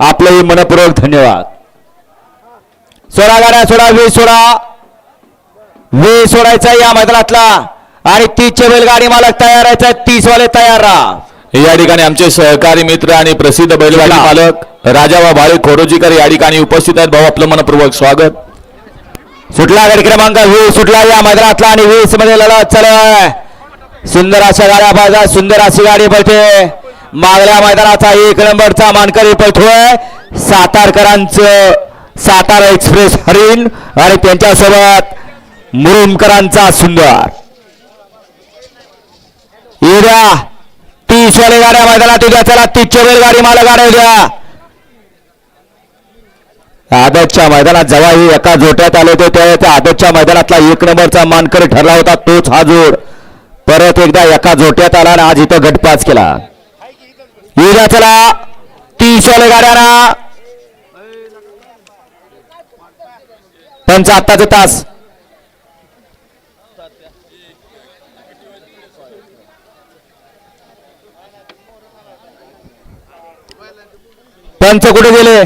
आपलंही मनपूर्वक धन्यवाद. सोळा गाड्या सोळा वीस सोळा वीस सोडायचा या मैदानातला. आणि तीसचे बैलगाडी मालक तयार आहे तीस वाले तयार राहा. या ठिकाणी आमचे सहकारी मित्र आणि प्रसिद्ध बैलगाडी. मालक राजाबा भाळे खोरोजीकर या ठिकाणी उपस्थित आहेत. भाऊ आपलं मनपूर्वक स्वागत. सुटला गाडी क्रमांक वीस सुटला या मैदानातला आणि वीसमध्ये लढत चालू आहे. सुंदर अशा गाड्या पाहिजे सुंदर अशी गाडी पळते. मागल्या मैदानाचा एक नंबरचा मानकरी पळतोय सातारकरांचं सातारा एक्सप्रेस हरिण आणि त्यांच्यासोबत मुरुमकरांचा सुंदर. उद्या तीस वाले गाड्या मैदानात उद्या चला तीसच्या बैल गाडी मला गाड्या उद्या आदतच्या मैदानात जेव्हा हे एका जोट्यात आले होते तेव्हा त्या आदतच्या मैदानातला एक नंबरचा मानकरी ठरला होता तोच हा जोड. परत एकदा एका जोट्यात आला आणि आज इथं गटपास केला. विजा चला तीनशे गाड्याना त्यांचा आत्ताचा तास. पंच कुठे गेले?